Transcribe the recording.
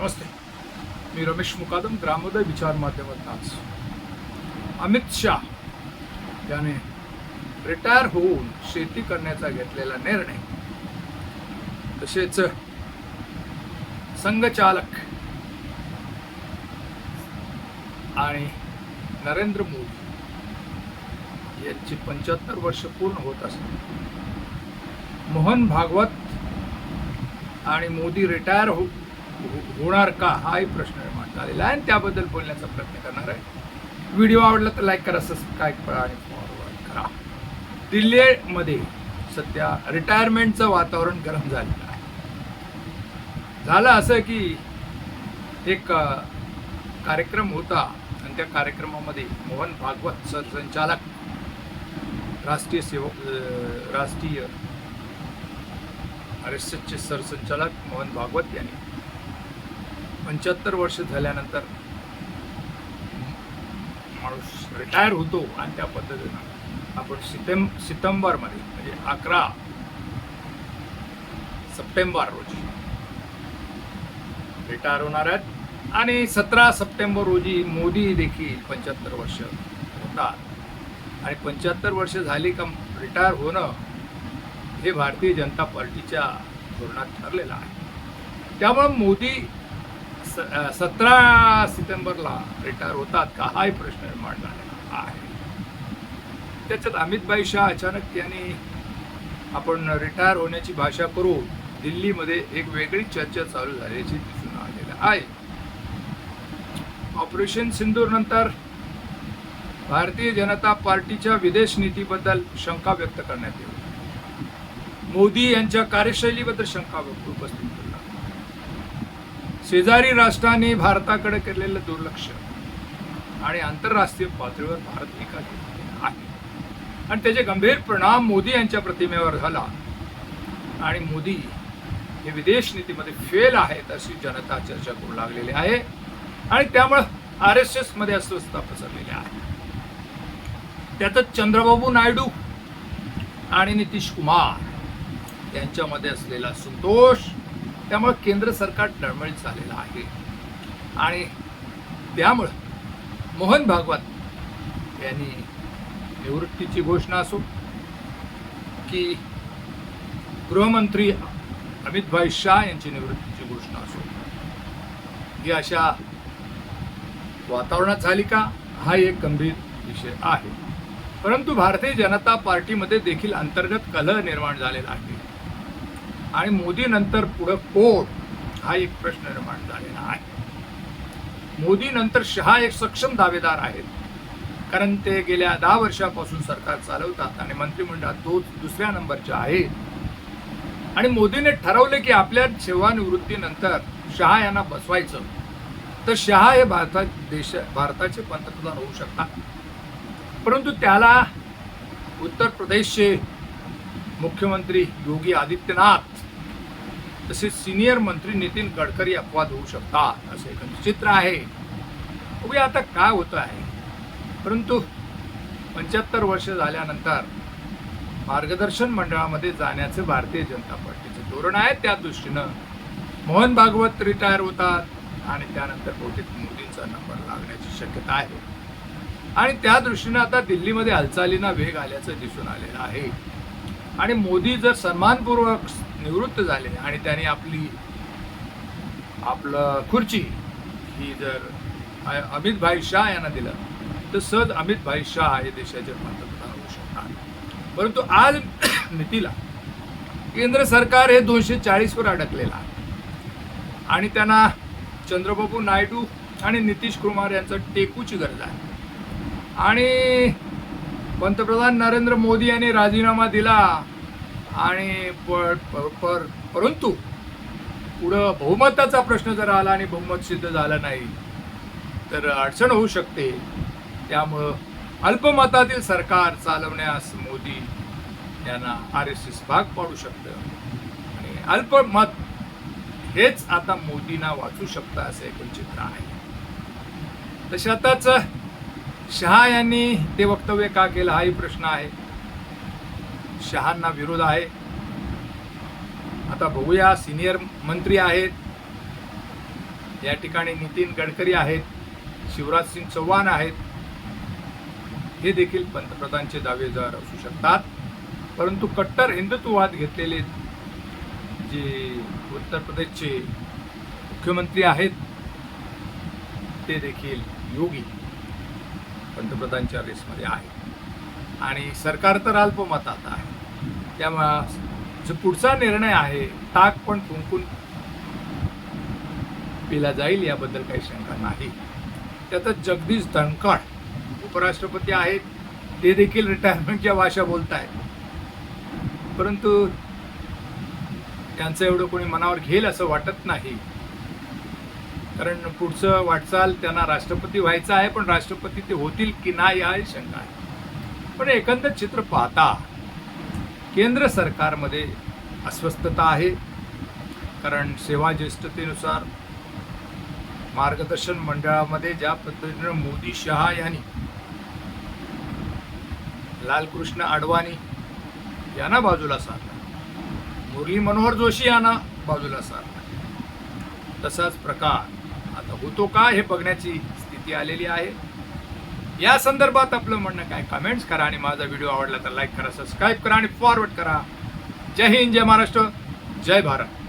नमस्ते. मी रमेश मुकादम ग्रामोदय विचार माध्यमात आज. अमित शाह याने रिटायर होऊन शेती करण्याचा घेतलेला निर्णय. तसेच संघचालक आणि नरेंद्र मोदी यांची पंच्याहत्तर वर्ष पूर्ण होत असत मोहन भागवत आणि मोदी रिटायर हो- होणार का हाही प्रश्न निर्माण झालेला आहे. आणि त्याबद्दल बोलण्याचा प्रयत्न करणार आहे. व्हिडिओ आवडला तर लाईक करा सबस्क्राईब करा आणि फॉरवर्ड करा. दिल्लीमध्ये सध्या रिटायरमेंटचं वातावरण गरम झालेलं आहे. झालं असं की एक कार्यक्रम होता. आणि त्या कार्यक्रमामध्ये मोहन भागवत सरसंचालक राष्ट्रीय सेवक राष्ट्रीय आर एस एसचे सरसंचालक मोहन भागवत यांनी पंच्याहत्तर वर्ष झाल्यानंतर माणूस रिटायर होतो आणि त्या पद्धतीनं आपण सितेंब सितंबरमध्ये म्हणजे अकरा सप्टेंबर रोजी रिटायर होणार आहेत. आणि सतरा सप्टेंबर रोजी मोदी देखील पंच्याहत्तर वर्ष होतात. आणि पंच्याहत्तर वर्ष झाली का रिटायर होणं हे भारतीय जनता पार्टीच्या धोरणात ठरलेलं आहे. त्यामुळं मोदी स सतरा सप्टेंबरला रिटायर होतात का? हाही प्रश्न निर्माण झालेला आहे. त्याच्यात अमितभाई शाह अचानक यांनी आपण रिटायर होण्याची भाषा करू दिल्लीमध्ये एक वेगळी चर्चा चालू झाल्याची दिसून आलेलं आहे. ऑपरेशन सिंदूर नंतर भारतीय जनता पार्टीच्या विदेश नीतीबद्दल शंका व्यक्त करण्यात येईल. मोदी यांच्या कार्यशैलीबद्दल शंका व्यक्त उपस्थित शेजारी राष्ट्रांनी भारताकडे केलेलं दुर्लक्ष आणि आंतरराष्ट्रीय पातळीवर भारत एका आहे. आणि त्याचे गंभीर परिणाम मोदी यांच्या प्रतिमेवर झाला. आणि मोदी हे विदेश नीतीमध्ये फेल आहेत अशी जनता चर्चा करू लागलेली आहे. आणि त्यामुळं आर एस एसमध्ये अस्वस्थता पसरलेली आहे. त्यातच चंद्रबाबू नायडू आणि नितीश कुमार यांच्यामध्ये असलेला संतोष त्यामुळं केंद्र सरकार डळमळीत झालेलं आहे. आणि त्यामुळं मोहन भागवत यांनी निवृत्तीची घोषणा असो की गृहमंत्री अमितभाई शाह यांची निवृत्तीची घोषणा असो. ही अशा वातावरणात झाली का? हा एक गंभीर विषय आहे. परंतु भारतीय जनता पार्टीमध्ये देखील अंतर्गत कलह निर्माण झालेला आहे. आणि मोदी नंतर पुढं कोण? हा एक प्रश्न निर्माण झालेला आहे. मोदी नंतर शहा एक सक्षम दावेदार आहेत. कारण ते गेल्या दहा वर्षापासून सरकार चालवतात आणि मंत्रिमंडळात तो दुसऱ्या नंबरचे आहेत. आणि मोदीने ठरवले की आपल्या सेवानिवृत्तीनंतर शहा यांना बसवायचं. तर शहा हे भारतात देश भारताचे पंतप्रधान होऊ शकतात. परंतु त्याला उत्तर प्रदेशचे मुख्यमंत्री योगी आदित्यनाथ तसेच सिनियर मंत्री नितीन गडकरी अपवाद होऊ शकतात असं एक चित्र आहे. बघूया आता काय होतं आहे. परंतु पंच्याहत्तर वर्ष झाल्यानंतर मार्गदर्शन मंडळामध्ये जाण्याचं भारतीय जनता पार्टीचं धोरण आहे. त्या दृष्टीनं मोहन भागवत रिटायर होतात आणि त्यानंतर बहुतेक मोदींचा नंबर लागण्याची शक्यता आहे. आणि त्या दृष्टीनं आता दिल्लीमध्ये हालचालींना वेग आल्याचं दिसून आलेलं आहे. आणि मोदी जर सन्मानपूर्वक निवृत्त झाले आणि त्यांनी आपली आपलं खुर्ची ही जर अमित भाई शाह यांना दिलं तर सहज अमित भाई शाह हे देशाचे पंतप्रधान होऊ शकतात परंतु आज नीतीला केंद्र सरकार हे दोनशे चाळीसवर अडकलेलं आहे. आणि त्यांना चंद्रबाबू नायडू आणि नितीश कुमार यांचं टेकूची गरज आहे. आणि पंतप्रधान नरेंद्र मोदी यांनी राजीनामा दिला. आणि पर, पर, पर परंतु पुढं बहुमताचा प्रश्न जर आला आणि बहुमत सिद्ध झालं नाही तर अडचण होऊ शकते. त्यामुळं अल्पमतातील सरकार चालवण्यास मोदी यांना आर एस एस भाग पाडू शकतं. आणि अल्पमत हेच आता मोदींना वाचू शकतं असं एक चित्र आहे. तशातच शहा यांनी ते वक्तव्य का केलं? हाही प्रश्न आहे. शहांना विरोध आहे. आता बघूया सिनियर मंत्री आहेत. या ठिकाणी नितीन गडकरी आहेत. शिवराज सिंग चौहान आहेत. हे देखील पंतप्रधानचे दावेदार असू शकतात. परंतु कट्टर हिंदुत्ववाद घेतलेले जे उत्तर प्रदेशचे मुख्यमंत्री आहेत ते देखील योगी. पंतप्रधानच्या रेसमध्ये आहे. आणि सरकार तर अल्पमतात आहे. त्यामुळं जो पुढचा निर्णय आहे ताक पण फुंकून पिला जाईल याबद्दल काही शंका नाही. त्यातच जगदीश धनखड उपराष्ट्रपती आहेत. ते देखील रिटायरमेंटच्या भाषा बोलत आहेत परंतु त्यांचं एवढं कोणी मनावर घेईल असं वाटत नाही. कारण पुढचं वाटचाल त्यांना राष्ट्रपती व्हायचं आहे पण राष्ट्रपती ते होतील की नाही या शंका आहे. पण एकंदर चित्र पाहता केंद्र सरकारमध्ये अस्वस्थता आहे. कारण सेवा ज्येष्ठतेनुसार मार्गदर्शन मंडळामध्ये ज्या पद्धतीनं मोदी शहा यांनी लालकृष्ण अडवाणी यांना बाजूला सारला मुरली मनोहर जोशी यांना बाजूला सारला तसाच प्रकार होतो का हे बघण्याची स्थिती आलेली आहे. या संदर्भात आपलं म्हणणं काय? कमेंट्स करा आणि माझा व्हिडिओ आवडला तर लाईक करा सबस्क्राईब करा आणि फॉरवर्ड करा. जय हिंद जय महाराष्ट्र जय भारत.